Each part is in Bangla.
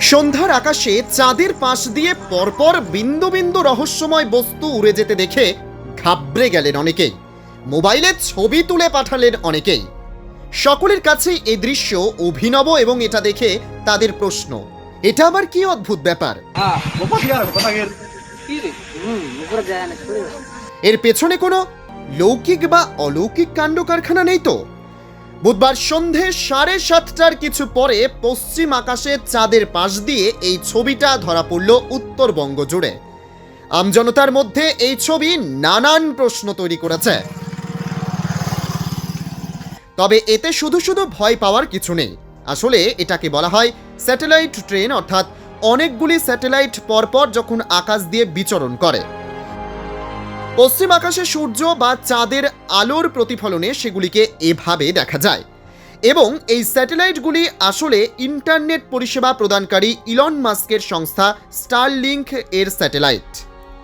সন্ধ্যার আকাশে চাঁদের পাশ দিয়ে পরপর বিন্দু বিন্দু রহস্যময় বস্তু উড়ে যেতে দেখে ঘাবড়ে গেলেন অনেকেই। মোবাইলে ছবি তুলে পাঠালেন অনেকেই। সকলের কাছে এই দৃশ্য অভিনব এবং এটা দেখে তাদের প্রশ্ন, এটা আবার কি অদ্ভুত ব্যাপার। এর পেছনে কোনো লৌকিক বা অলৌকিক কাণ্ড কারখানা নেই তো? বুধবার সন্ধে সাড়ে সাতটার কিছু পরে পশ্চিম আকাশে চাঁদের পাশ দিয়ে এই ছবিটা ধরা পড়ল উত্তরবঙ্গ জুড়ে। আমজনতার মধ্যে এই ছবি নানান প্রশ্ন তৈরি করেছে। তবে এতে শুধু শুধু ভয় পাওয়ার কিছু নেই। আসলে এটাকে বলা হয় স্যাটেলাইট ট্রেন, অর্থাৎ অনেকগুলি স্যাটেলাইট পরপর যখন আকাশ দিয়ে বিচরণ করে। পশ্চিম আকাশে সূর্য বা চাঁদের আলোর প্রতিফলনে সেগুলিকে এভাবে দেখা যায়। এবং এই স্যাটেলাইটগুলি আসলে ইন্টারনেট পরিষেবা প্রদানকারী ইলন মাস্কের সংস্থা স্টারলিংক এর স্যাটেলাইট।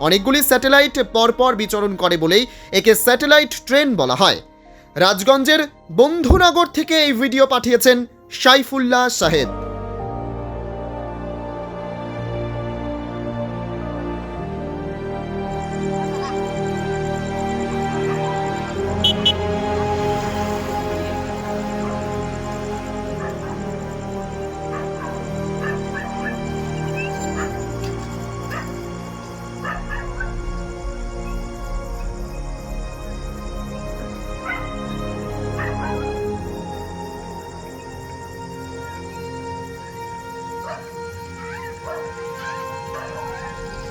অনেকগুলি স্যাটেলাইট পরপর বিচরণ করে বলেই একে স্যাটেলাইট ট্রেন বলা হয়। রাজগঞ্জের বন্ধুনগর থেকে এই ভিডিও পাঠিয়েছেন সাইফুল্লাহ শাহেদ ハハハハ!